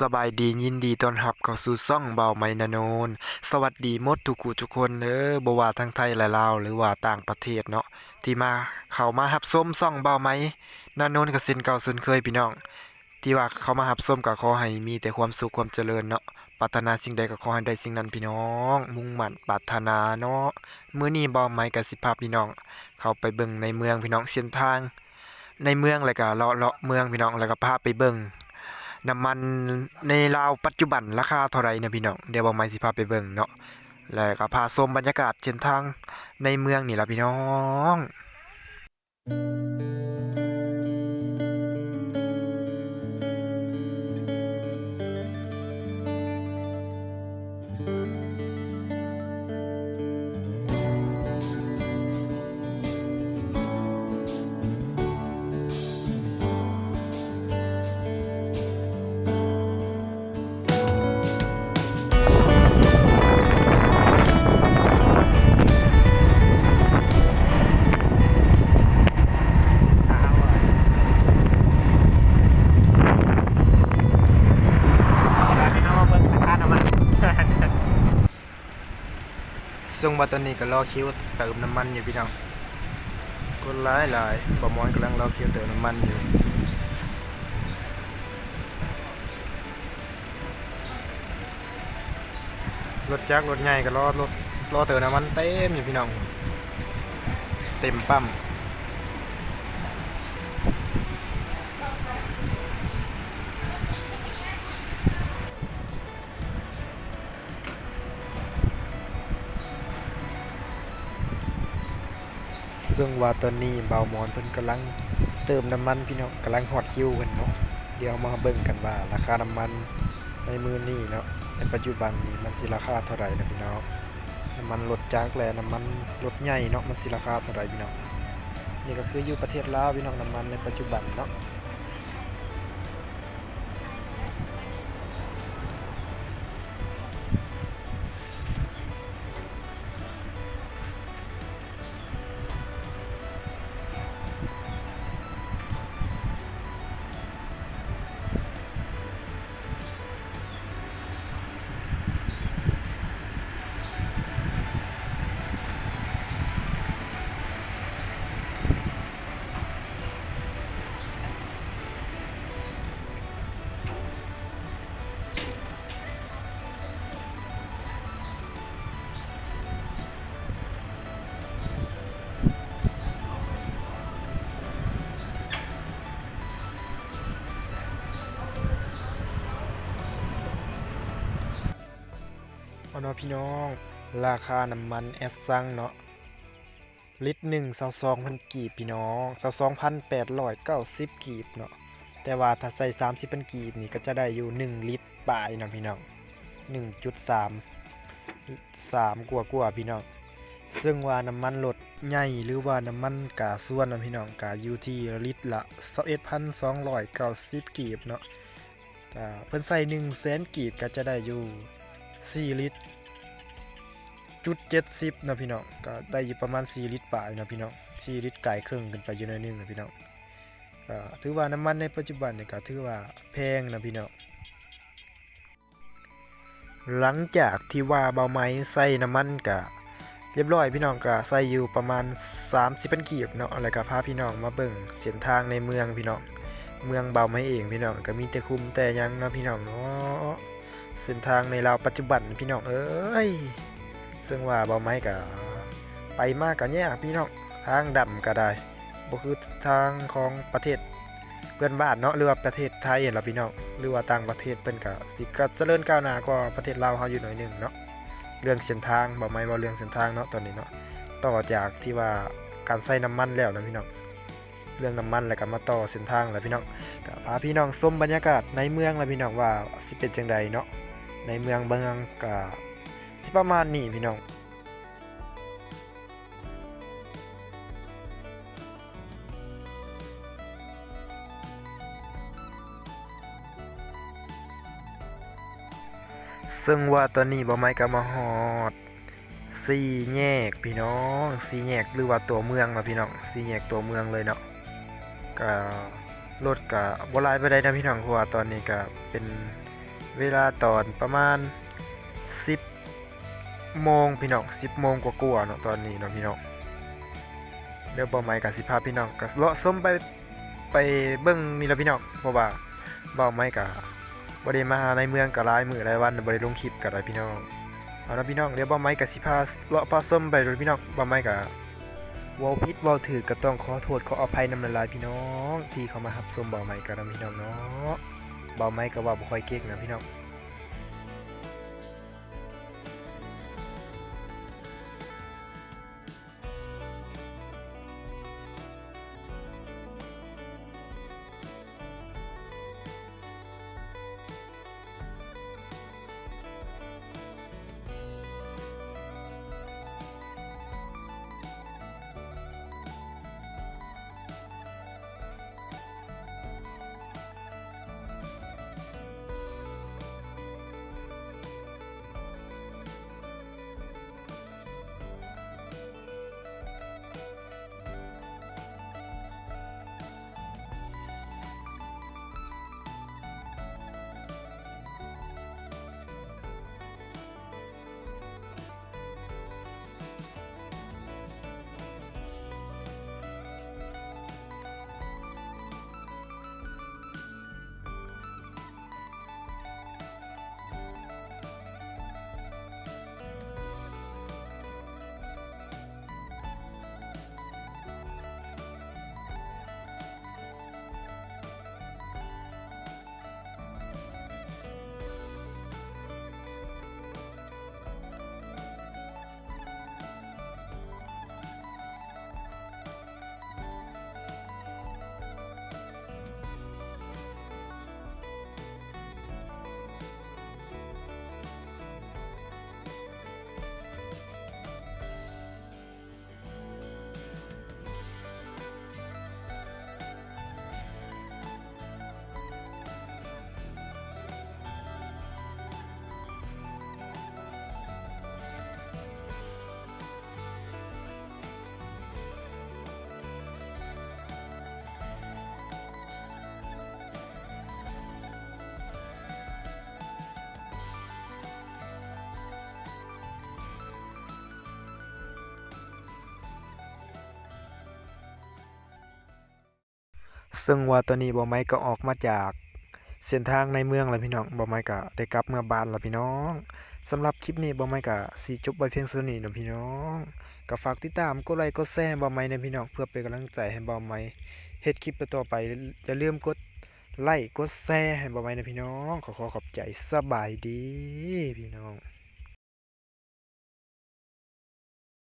สบายดียินดีต้อนรับเข้าสู่ซ่องเบาไมนาโนน สวัสดีมดทุกคู่ทุกคนเด้อบ่ว่าทั้งไทยและลาวหรือว่าต่างประเทศเนาะที่มาเข้ามารับชมซ่องเบาไมนาโนนก็เช่นเก่าเช่นเคยพี่น้อง ที่ว่าเขามารับชมก็ขอให้มีแต่ความสุขความเจริญเนาะปรารถนาสิ่งใดก็ขอให้ได้สิ่งนั้นพี่น้อง มุ่งมั่นปรารถนาเนาะมื้อนี้เบาไมก็สิพาพี่น้อง เข้าไปเบิ่งในเมืองพี่น้องเส้นทาง ในเมืองแล้วก็เลาะเลาะเมืองพี่น้องแล้วก็พาไปเบิ่ง น้ำมันในลาวปัจจุบันราคาเท่าไรนะพี่น้องเดี๋ยวบ่ไม้สิพาไปเบิ่งเนาะแล้วก็พาชมบรรยากาศเส้นทางในเมืองนี่ล่ะพี่น้อง ซึ่งว่าตอนนี้ก็รอคิวเติมน้ำมันอยู่พี่น้องคนหลายหลายบอมอนกำลังรอคิวเติมน้ำมันอยู่รถจักรรถใหญ่ก็รอรถรอเติมน้ำมันเต็มอยู่พี่น้อง เต็มปั๊ม ซึ่งว่าตอนนี้เบามอนเพิ่นกำลังเติมน้ำมันพี่น้องกำลังหอดคิวกันเนาะเดี๋ยวมาเบิ่งกันว่าราคาน้ำมันในมือนี้เนาะในปัจจุบันนี้มันสิราคาเท่าไหร่นะพี่น้องน้ำมันรถจักรและน้ำมันรถใหญ่เนาะมันสิราคาเท่าไหร่พี่น้องนี่ก็คืออยู่ประเทศลาวพี่น้องน้ำมันในปัจจุบันเนาะ เอนาะพี่น้อง ราคาน้ำมันแอสซังเนาะลิตรหนึ่งสสองพันกีบพี่น้องสสองพันแปดร้อยเก้าสิบกีบเนาะแต่ว่าถ้าใส่สามสิบพันกีบนี่ก็จะได้อยู่หนึ่งลิตรปลายนะพี่น้องหนึ่งจุดสามสามกว่ากว่าพี่น้องซึ่งว่าน้ำมันรถใหญ่หรือว่าน้ำมันกาส่วนนะพี่น้องกาอยู่ที่ลิตรละ21,290กีบเนาะเพิ่นใส่1แสนกีบก็จะได้อยู่ 4 ลิตรจุด70นะพี่น้องก็ได้อยู่ประมาณ 4 ลิตรปลายนะพี่น้อง4ลิตรไก่ครึ่งขึ้นไปอยู่หน่อยหนึงนะพี่น้องก็ถือว่าน้ำมันในปัจจุบันเนี่ยก็ถือว่าแพงนะพี่น้องหลังจากที่ว่าเบาไม้ใส่น้ำมันกะเรียบร้อยพี่น้องก็ใส่อยู่ประมาณ 30เป็นกีบเนาะแล้วก็พาพี่น้องมาเบิ่งเส้นทางในเมืองพี่น้องเมืองเบาไม่เองพี่น้องก็มีแต่คุมแต่ยังเนาะพี่น้องเนาะ เส้นทางในลาวปัจจุบันพี่น้องเอ้ยซึ่งว่าเบาไม้ก็ไปมากกันเนี่ยพี่น้องทางดำก็ได้บ่คือทางของประเทศเพื่อนบ้านเนาะหรือว่าประเทศไทยเห็นล่ะพี่น้องหรือว่าต่างประเทศเพิ่นก็สิก็เจริญก้าวหน้ากว่าประเทศลาวเฮาอยู่หน่อยหนึงเนาะเรื่องเส้นทางบอไหมว่าเรื่องเส้นทางเนาะตอนนี้เนาะต่อจากที่ว่าการใส่น้ำมันแล้วนะพี่น้องเรื่องน้ำมันแล้วก็มาต่อเส้นทางแล้วพี่น้องก็พาพี่น้องชมบรรยากาศในเมืองแล้วพี่น้องว่าสิเป็นจังใดเนาะ ในเมืองเมืองก็สิประมาณนี้พี่น้องซึ่งว่าตอนนี้บ่ไม้ก็มาฮอดสี่แยกพี่น้องสี่แยกหรือว่าตัวเมืองนาะพี่น้องสี่แยกตัวเมืองเลยเนาะก็รถก็บ่ลายไปได้นะพี่น้องเพราะว่าตอนนี้ก็เป็น เวลาตอนประมาณ 10โมงพี่น้อง10โมงกว่าๆเนาะตอนนี้เนาะพี่น้องเดี๋ยวบ่ไม้กับสิพาพี่น้องก็เลาะส้มไปไปเบิ่งนี่ละพี่น้องเพราะว่าบ่ไม้ก็บ่ได้มาในเมืองก็หลายมือหลายวันบ่ได้ลงคลิปก็ได้พี่น้องเอาละพี่น้องเดี๋ยวบ่ไม้ก็สิพาเลาะพาส้มไปเลยพี่น้องบ่ไม้ก็เว้าผิดเว้าถูกก็ต้องขอโทษขออภัยนำหลายพี่น้อง ที่เขามารับชมบ่ไม้ก็นํพี่น้องเนาะ บาไม้ก็ว่าบ่ค่อยเก่งนะพี่น้อง ซึ่งว่าตอนนี้บ่ไม้ก็ออกมาจากเส้นทางในเมืองแล้วพี่น้องบ่ไม้ก็ได้กลับเมื่อบ้านแล้วพี่น้องสำหรับคลิปนี้บ่ไม้ก็สิจบไว้เพียงเท่านี้นะพี่น้องก็ฝากติดตามกดไลค์กดแชร์บ่ไม้นะพี่น้องเพื่อเป็นกำลังใจให้บ่ไม้เฮ็ดคลิปต่อไปอย่าลืมกดไลค์กดแชร์ให้บ่ไม้นะพี่น้อง ขอขอขอบใจสบายดีพี่น้อง